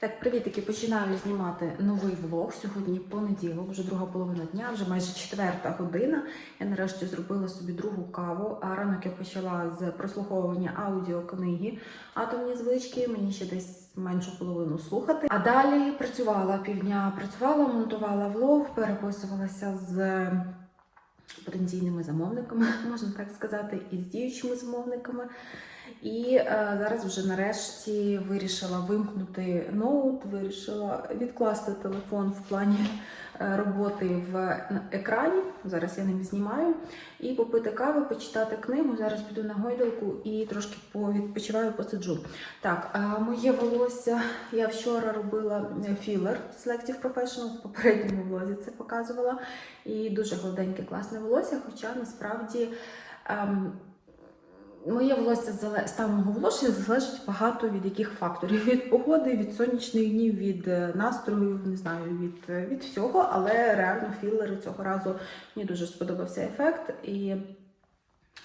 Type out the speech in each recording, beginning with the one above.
Так, привітики, починаю знімати новий влог. Сьогодні понеділок, вже друга половина дня, вже майже четверта година. Я нарешті зробила собі другу каву. А ранок я почала з прослуховування аудіокниги Атомні звички. Мені ще десь меншу половину слухати. А далі працювала півдня, працювала, монтувала влог, переписувалася з потенційними замовниками, можна так сказати, і з діючими замовниками. І е, зараз вже нарешті вирішила вимкнути ноут, вирішила відкласти телефон в плані роботи в екрані. Зараз я ним знімаю. І попити кави, почитати книгу. Зараз піду на гойдалку і трошки повідпочиваю, посиджу. Так, моє волосся я вчора робила філер Selective Professional, в попередньому влозі це показувала. І дуже гладеньке, класне волосся, хоча насправді. Моє волосся стан мого волосся залежить багато від яких факторів: від погоди, від сонячних днів, від е, настрою, не знаю, від, е, від всього. Але реально філери цього разу мені дуже сподобався ефект. І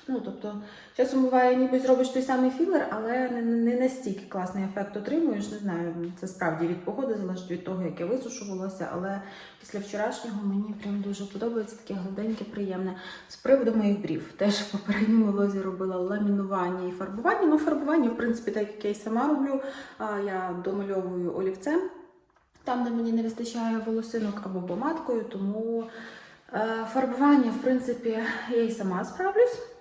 ну, тобто, часом буває, ніби зробиш той самий філер, але не, не настільки класний ефект отримуєш. Не знаю, це справді від погоди залежить від того, як я висушу волосся, але після вчорашнього мені прям дуже подобається таке гладеньке, приємне. З приводу моїх брів. Теж в попередньому лозі робила ламінування і фарбування. Ну, фарбування, в принципі, так як я і сама роблю. Я домальовую олівцем, там, де мені не вистачає волосинок або помадкою, тому е, фарбування, в принципі, я і сама справлюсь.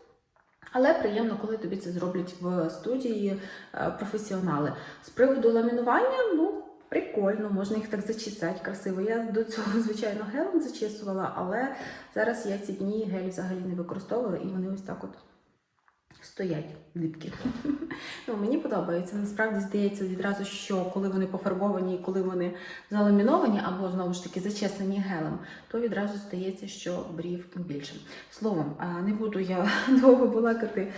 Але приємно, коли тобі це зроблять в студії е, професіонали. З приводу ламінування, ну. Прикольно, можна їх так зачісати красиво. Я до цього, звичайно, гелем зачісувала, але зараз я ці дні гель взагалі не використовувала, і вони ось так от стоять липкі. Ну, мені подобається. Насправді здається відразу, що коли вони пофарбовані і коли вони заламіновані, або знову ж таки зачесані гелем, то відразу здається, що брів більше. Словом, не буду я довго балакати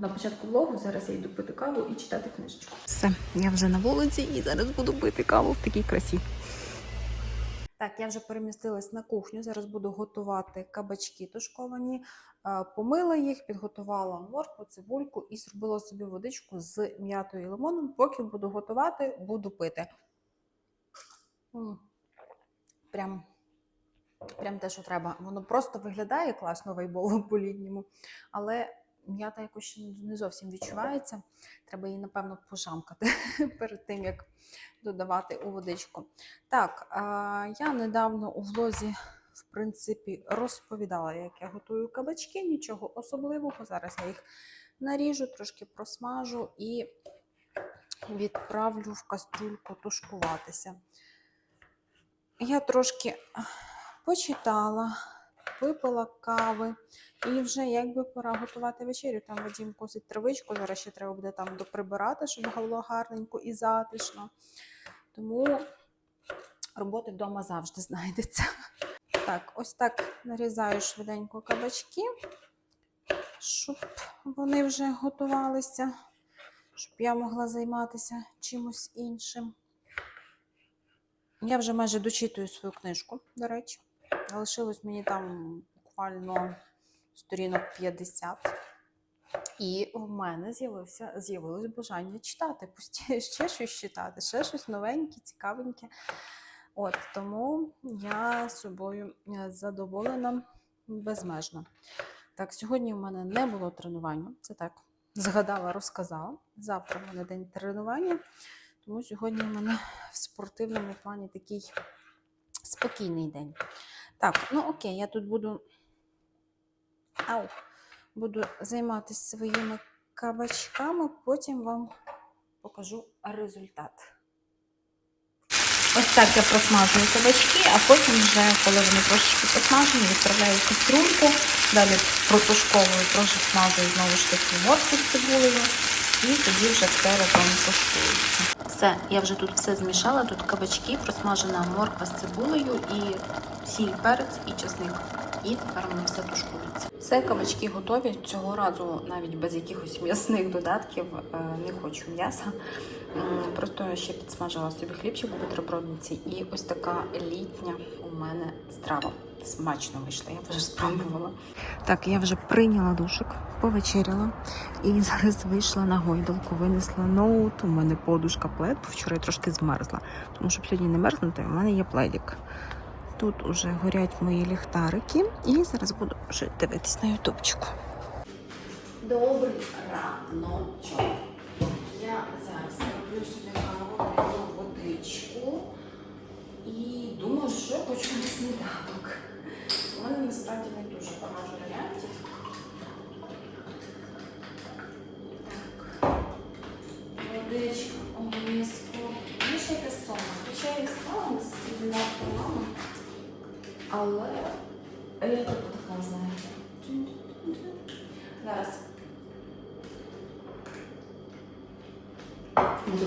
на початку влогу. Зараз я йду пити каву і читати книжечку. Все, я вже на вулиці і зараз буду пити каву в такій красі. Так, я вже перемістилась на кухню. Зараз буду готувати кабачки тушковані. Е, Помила їх, підготувала моркву, цибульку і зробила собі водичку з м'ятою і лимоном. Поки буду готувати, буду пити. Прям, прям те, що треба. Воно просто виглядає класно вайбово по-літньому, але м'ята якось ще не зовсім відчувається. Треба її, напевно, пожамкати перед тим, як додавати у водичку. Так, я недавно у влозі, в принципі, розповідала, як я готую кабачки, нічого особливого. Зараз я їх наріжу, трошки просмажу і відправлю в кастрюльку тушкуватися. Я трошки почитала, випила кави, і вже якби пора готувати вечерю. Там Вадім косить травичку, зараз ще треба буде там доприбирати, щоб було гарненько і затишно. Тому роботи вдома завжди знайдеться. Так, ось так нарізаю швиденько кабачки, щоб вони вже готувалися, щоб я могла займатися чимось іншим. Я вже майже дочитую свою книжку, до речі. Залишилось мені там буквально сторінок 50. І в мене з'явилось бажання читати, ще щось читати, ще щось новеньке, цікавеньке. От тому я собою е, задоволена безмежно. Так, сьогодні в мене не було тренування. Це так згадала, розказала. Завтра в мене день тренування, тому сьогодні в мене в спортивному плані такий спокійний день. Так, ну окей, я тут буду. Ау! Буду займатися своїми кабачками, потім вам покажу результат. Ось так я просмажую кабачки, а потім вже, коли вони трошечки посмажені, відправляю в кастрюльку, далі протушковую, трошки смажую знову ж таки моркву з цибулею, і тоді вже все разом тушкується. Все, я вже тут все змішала, тут кабачки, просмажена морква з цибулею і сіль, перець і чесник. І тепер воно все тушкується. Все, кабачки готові. Цього разу навіть без якихось м'ясних додатків е, не хочу м'яса. Просто ще підсмажила собі хлібчик у бутербродниці. І ось така літня у мене страва. Смачно вийшла, я вже спробувала. Так, я вже прийняла душик. повечеряла і зараз вийшла на гойдалку, винесла ноут. У мене подушка плед. Вчора я трошки змерзла, тому щоб сьогодні не мерзнути, у мене є пледик. Тут уже горять мої ліхтарики, і зараз буду вже дивитись на ютубчику. Добрий раночок. Я зараз роблю собі каву, водичку і думаю, що хочу на сніданок. У мене насправді не дуже багато варіантів. Так. Водичка обов'язково. Але я так така, знаєте. Зараз.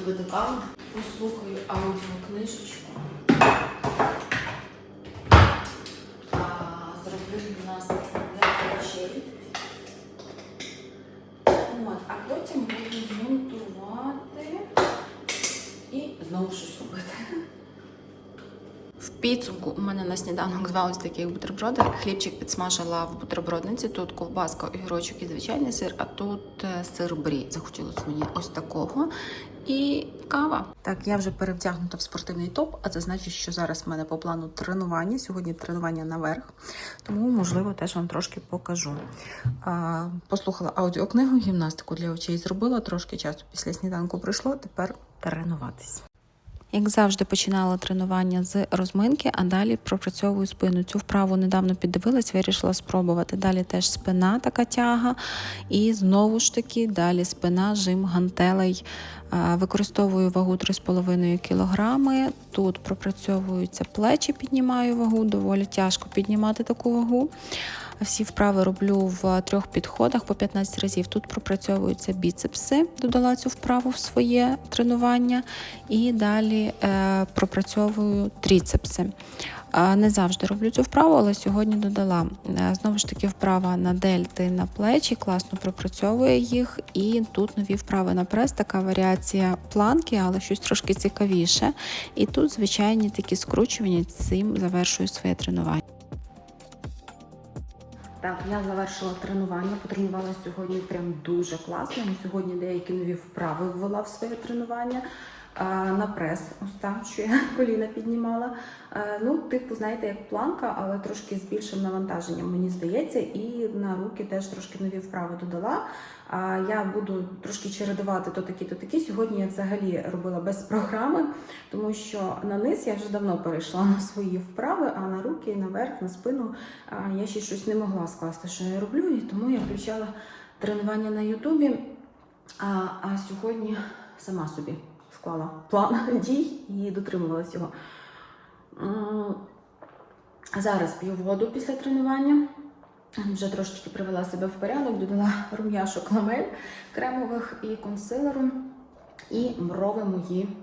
Буду каву, послухаю аудіокнижечку. А, Зроблю гімнастику для очей. От, а потім буду монтувати і знову щось робити. В підсумку у мене на сніданок два ось таких бутерброди. Хлібчик підсмажила в бутербродниці. Тут ковбаска, огірочок і звичайний сир, а тут е, сир брі. Захотілося мені ось такого. І кава. Так, я вже перевдягнута в спортивний топ, а це значить, що зараз в мене по плану тренування. Сьогодні тренування наверх, тому можливо теж вам трошки покажу. А, послухала аудіокнигу, гімнастику для очей зробила трошки часу після сніданку прийшло. Тепер тренуватись. Як завжди, починала тренування з розминки, а далі пропрацьовую спину. Цю вправу недавно піддивилась, вирішила спробувати. Далі теж спина така тяга, і знову ж таки далі спина, жим гантелей. Використовую вагу 3,5 кг. Тут пропрацьовуються плечі, піднімаю вагу, доволі тяжко піднімати таку вагу. Всі вправи роблю в трьох підходах по 15 разів. Тут пропрацьовуються біцепси, додала цю вправу в своє тренування, і далі е, пропрацьовую тріцепси. Е, Не завжди роблю цю вправу, але сьогодні додала. Е, Знову ж таки, вправа на дельти на плечі, класно пропрацьовує їх. І тут нові вправи на прес, така варіація планки, але щось трошки цікавіше. І тут звичайні такі скручування, цим завершую своє тренування. Так, я завершила тренування, потренувалася сьогодні прям дуже класно. Сьогодні деякі нові вправи ввела в своє тренування. На прес, ось там, що я коліна піднімала. Ну, типу, знаєте, як планка, але трошки з більшим навантаженням, мені здається, і на руки теж трошки нові вправи додала. Я буду трошки чередувати то такі, то такі. Сьогодні я взагалі робила без програми, тому що на низ я вже давно перейшла на свої вправи, а на руки, наверх, на спину я ще щось не могла скласти, що я роблю, і тому я включала тренування на Ютубі. А, а сьогодні сама собі склала план дій і дотримувалась його. Зараз п'ю воду після тренування. Вже трошечки привела себе в порядок, додала рум'яшок ламель кремових і консилеру. І брови мої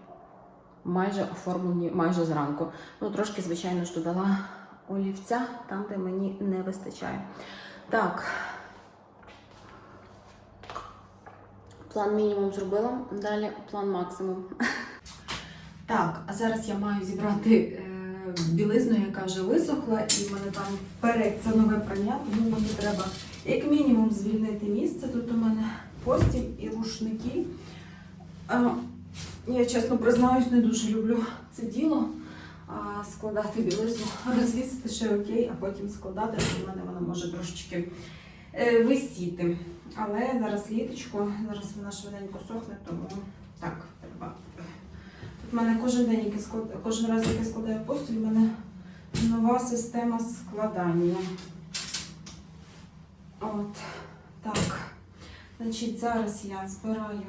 майже оформлені майже зранку. Ну, трошки, звичайно ж, додала олівця там, де мені не вистачає. Так. План мінімум зробила, далі план максимум. Так, а зараз я маю зібрати е, білизну, яка вже висохла, і в мене там вперед це нове прання, тому мені треба як мінімум звільнити місце. Тут у мене постіль і рушники. А, я чесно признаюсь, не дуже люблю це діло. А, складати білизну, розвісити ще окей, а потім складати, бо в мене воно може трошечки е, висіти. Але зараз літочко, зараз вона швиденько сохне, тому так, треба. Тут в мене кожен день, який склад... кожен раз, як я складаю постіль, у мене нова система складання. От, так. Значить, зараз я збираю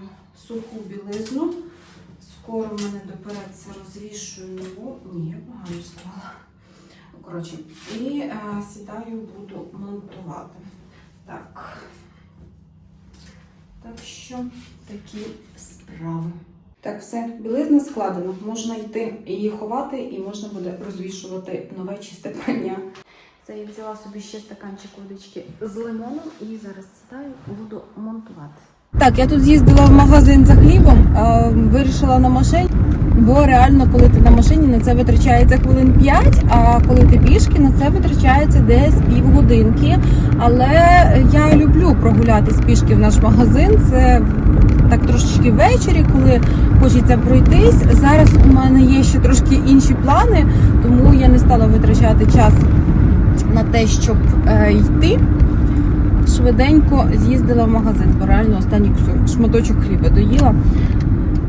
суху білизну. Скоро в мене допереться розвішую нову. Ні, я погано склала. Коротше, і е, сідаю, буду монтувати. Так. Так що такі справи. Так, все, білизна складена. Можна йти її ховати і можна буде розвішувати нове чисте прання. Це я взяла собі ще стаканчик водички з лимоном і зараз сідаю, буду монтувати. Так, я тут з'їздила в магазин за хлібом, вирішила на машині. Бо реально, коли ти на машині, на це витрачається хвилин 5, а коли ти пішки, на це витрачається десь півгодинки. Але я люблю прогулятись пішки в наш магазин. Це так трошечки ввечері, коли хочеться пройтись. Зараз у мене є ще трошки інші плани, тому я не стала витрачати час на те, щоб е, йти. Швиденько з'їздила в магазин, бо реально останній шматочок хліба доїла.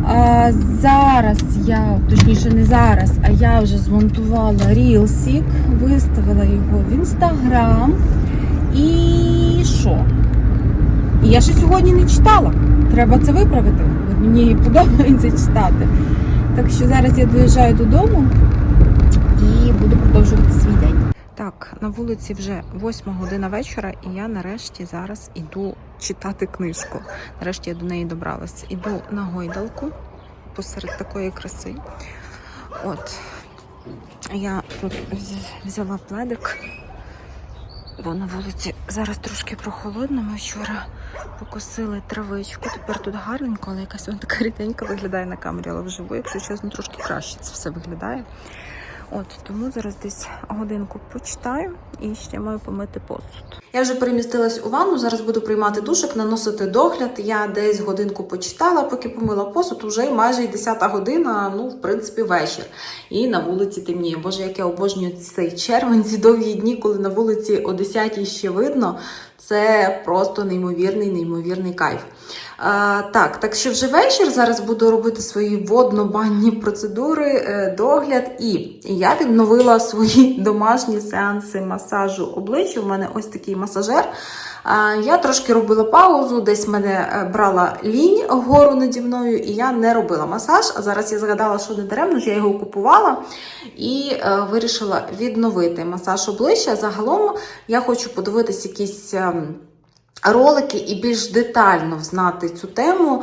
А зараз я, точніше, не зараз, а я вже змонтувала рілсік, виставила його в інстаграм. І що? І я ще сьогодні не читала. Треба це виправити. Мені подобається читати. Так що зараз я доїжджаю додому і буду продовжувати свій день. Так, на вулиці вже восьма година вечора, і я нарешті зараз іду читати книжку. Нарешті я до неї добралась. Іду на гойдалку посеред такої краси. От я тут взяла пледик, бо на вулиці зараз трошки прохолодно. Ми вчора покосили травичку. Тепер тут гарненько, але якась вона така ріденька виглядає на камері, але вживу, якщо чесно, трошки краще це все виглядає. От тому зараз десь годинку почитаю і ще маю помити посуд. Я вже перемістилась у ванну. Зараз буду приймати душик, наносити догляд. Я десь годинку почитала, поки помила посуд. Уже майже й 10 година. Ну, в принципі, вечір. І на вулиці темніє. Боже, як я обожнюю цей червень, ці довгі дні, коли на вулиці о 10 ще видно. Це просто неймовірний, неймовірний кайф. А, так, так що вже вечір. Зараз буду робити свої водно-банні процедури, е, догляд. І я відновила свої домашні сеанси масажу обличчя. У мене ось такий масажер. Я трошки робила паузу, десь мене е, брала лінь гору наді мною, і я не робила масаж. А зараз я згадала, що не даремно, що я його купувала і е, вирішила відновити масаж обличчя. Загалом я хочу подивитись якісь. Ролики і більш детально знати цю тему,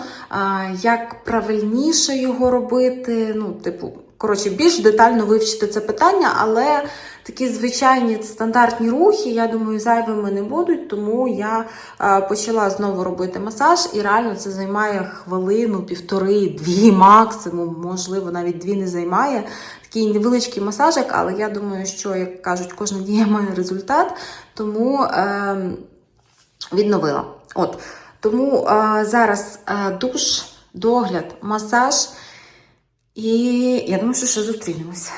як правильніше його робити. Ну, типу, коротше, більш детально вивчити це питання, але такі звичайні стандартні рухи, я думаю, зайвими не будуть, тому я почала знову робити масаж, і реально це займає хвилину, півтори, дві максимум, можливо, навіть дві не займає. Такий невеличкий масажик, але я думаю, що, як кажуть, кожна дія має результат. Тому. Е, відновила. От. Тому а, зараз а, душ, догляд, масаж. І я думаю, що ще зустрінемось.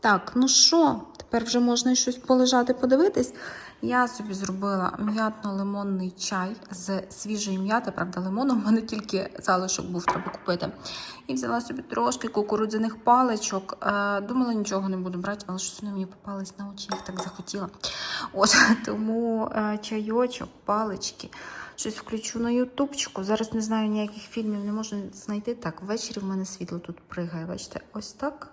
Так, ну що, тепер вже можна щось полежати, подивитись. Я собі зробила м'ятно-лимонний чай з свіжої м'яти, правда, лимону. в мене тільки залишок був, треба купити. І взяла собі трошки кукурудзяних паличок. Е, Думала, нічого не буду брати, але щось мені попались на очі, їх так захотіла. От тому е, чайочок, палички. Щось включу на ютубчику. Зараз не знаю ніяких фільмів, не можу знайти. Так, ввечері в мене світло тут пригає. Бачите, ось так.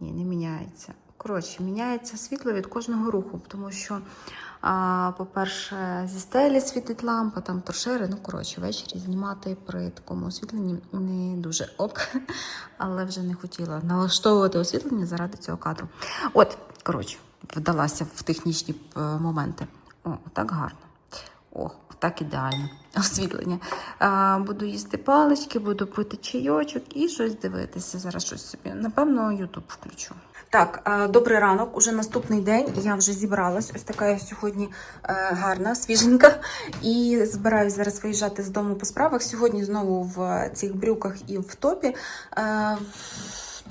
Ні, не міняється. Коротше, міняється світло від кожного руху, тому що, по-перше, зі стелі світить лампа, там торшери. Ну, коротше, ввечері знімати при такому освітленні не дуже ок, але вже не хотіла налаштовувати освітлення заради цього кадру. От, коротше, вдалася в технічні е, моменти. О, так гарно. О, так ідеально. Освітлення. А, буду їсти палички, буду пити чайочок і щось дивитися. Зараз щось собі. Напевно, Ютуб включу. Так, добрий ранок. Уже наступний день. Я вже зібралась. Ось така я сьогодні е, гарна, свіженька. І збираюсь зараз виїжджати з дому по справах. Сьогодні знову в цих брюках і в топі.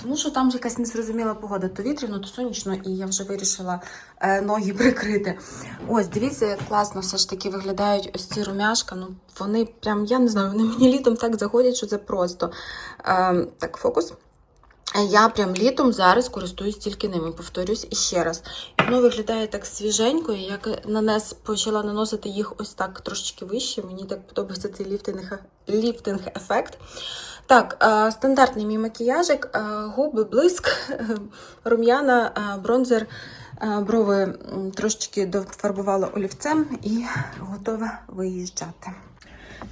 Тому що там якась незрозуміла погода, то вітряно, то сонячно, і я вже вирішила е, ноги прикрити. Ось, дивіться, як класно все ж таки виглядають ось ці румяшка. Ну, вони прям, я не знаю, вони мені літом так заходять, що це просто. Е, так, фокус. Я прям літом зараз користуюсь тільки ними, повторюсь іще раз. Воно виглядає так свіженько, і як нанес, почала наносити їх ось так трошечки вище. Мені так подобається цей ліфтинг, ліфтинг ефект. Так, е, стандартний мій макіяжик, е, губи, блиск, рум'яна, е, бронзер, брови трошечки дофарбувала олівцем і готова виїжджати.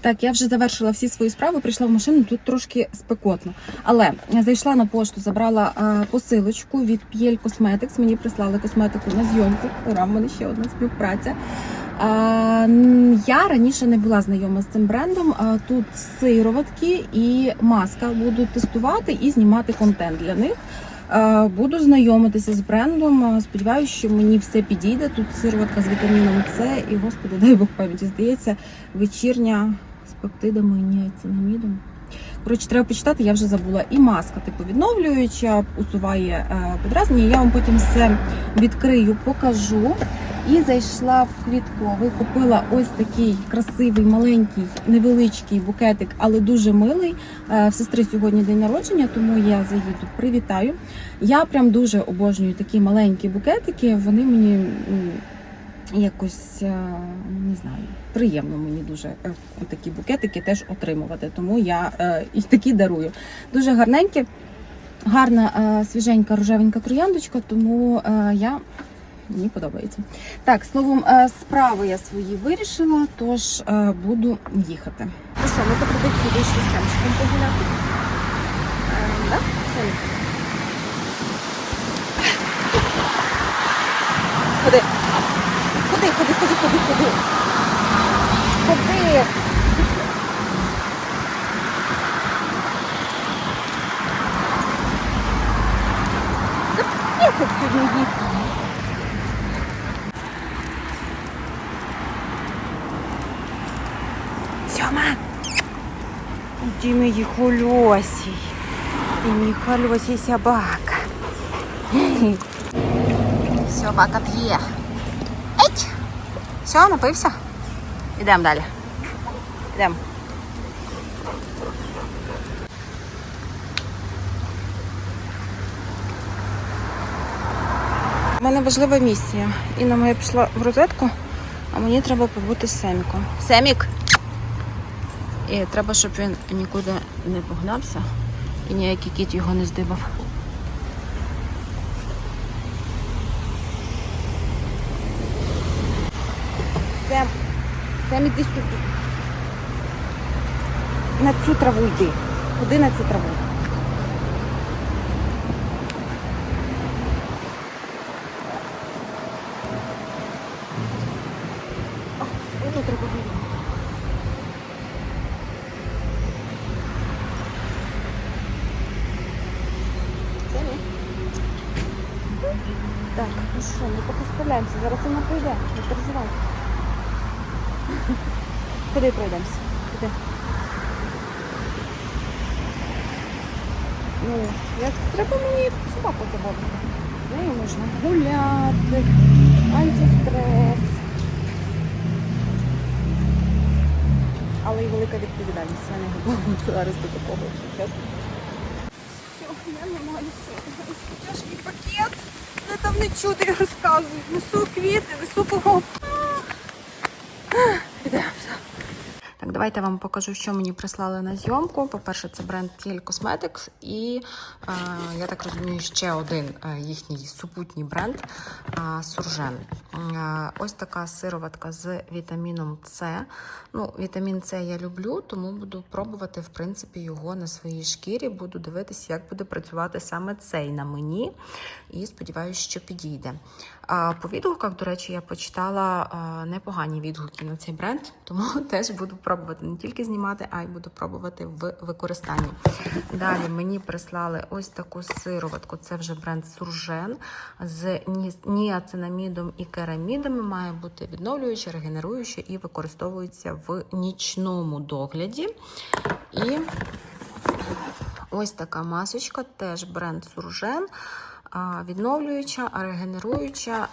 Так, я вже завершила всі свої справи, прийшла в машину, тут трошки спекотно. Але я зайшла на пошту, забрала посилочку від PL Cosmetics. Мені прислали косметику на зйомку. Ура, в мене ще одна співпраця. Я раніше не була знайома з цим брендом. Тут сироватки і маска. Буду тестувати і знімати контент для них. А, буду знайомитися з брендом. Сподіваюся, що мені все підійде. Тут сироватка з вітаміном С і, господи, дай Бог пам'яті, здається, вечірня з пептидами і ніацинамідом. Коротше, треба почитати, я вже забула. І маска, типу, відновлююча, усуває е, подразнення. Я вам потім все відкрию, покажу. І зайшла в квітковий, купила ось такий красивий, маленький, невеличкий букетик, але дуже милий. Е, В сестри сьогодні день народження, тому я заїду, привітаю. Я прям дуже обожнюю такі маленькі букетики. Вони мені якось е, не знаю, приємно мені дуже е, такі букетики теж отримувати. Тому я і такі дарую. Дуже гарненькі, гарна свіженька рожевенька трояндочка, тому я. Мені подобається. Так, словом, е, справи я свої вирішила, тож е, буду їхати. Ну що, ми по традиції вийшли з погуляти. Е, да? Семік? Ходи. Ходи, ходи, ходи, ходи, ходи. Ходи. Капець сьогодні їх. Хульосій. Ти мій хульосій собака. Собака п'є. Еть! Все, напився? Ідемо далі. Ідемо. У мене важлива місія. Інна моя пішла в розетку, а мені треба побути з Семіком. Семік! І треба, щоб він нікуди не погнався і ніякий кіт його не здибав. Сем, Сем, іди сюди. На цю траву йди. Куди на цю траву? А, спину треба вийти. Семі? Так, ну що, ми справляємося. Зараз вона прийде, не переживай. Куди пройдемося? Куди? Ну, як треба мені собаку заводити. З нею можна гуляти, антистрес. Але і велика відповідальність. Я не готова зараз до такого. Все, я не маю сили. Тяжкий пакет. Там не чути, я розказую. Несу квіти, несу. Підемо. Так, давайте я вам покажу, що мені прислали на зйомку. По-перше, це бренд Kiel Cosmetics і, е, я так розумію, ще один е, їхній супутній бренд е, Суржен. Е, ось така сироватка з вітаміном С. Ну, вітамін С я люблю, тому буду пробувати, в принципі, його на своїй шкірі. Буду дивитися, як буде працювати саме цей на мені. І сподіваюся, що підійде. А по відгуках, до речі, я почитала а, непогані відгуки на цей бренд, тому теж буду пробувати не тільки знімати, а й буду пробувати в використанні. Далі мені прислали ось таку сироватку. Це вже бренд Суржен з ні- ніацинамідом і керамідами. Має бути відновлююча, регенеруюча і використовується в нічному догляді. І ось така масочка, теж бренд Суржен. Відновлююча, регенеруюча,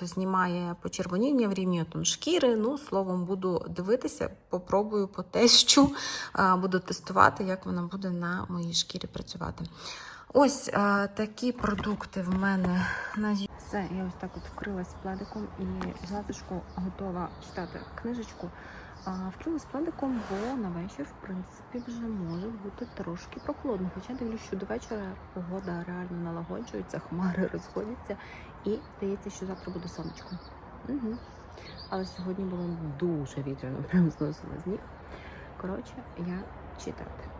знімає почервоніння в рівні там, шкіри. Ну, словом, буду дивитися, попробую потещу, буду тестувати, як вона буде на моїй шкірі працювати. Ось а, такі продукти в мене на Все, я ось так от вкрилась пледиком і в затишку готова читати книжечку. А, Вкрилась пледиком, бо на вечір, в принципі, вже може бути трошки прохолодно. Хоча дивлюсь, що до вечора погода реально налагоджується, хмари розходяться, і здається, що завтра буде сонечко. Угу. Але сьогодні було дуже вітряно, прям зносила з ніг. Коротше, я читати.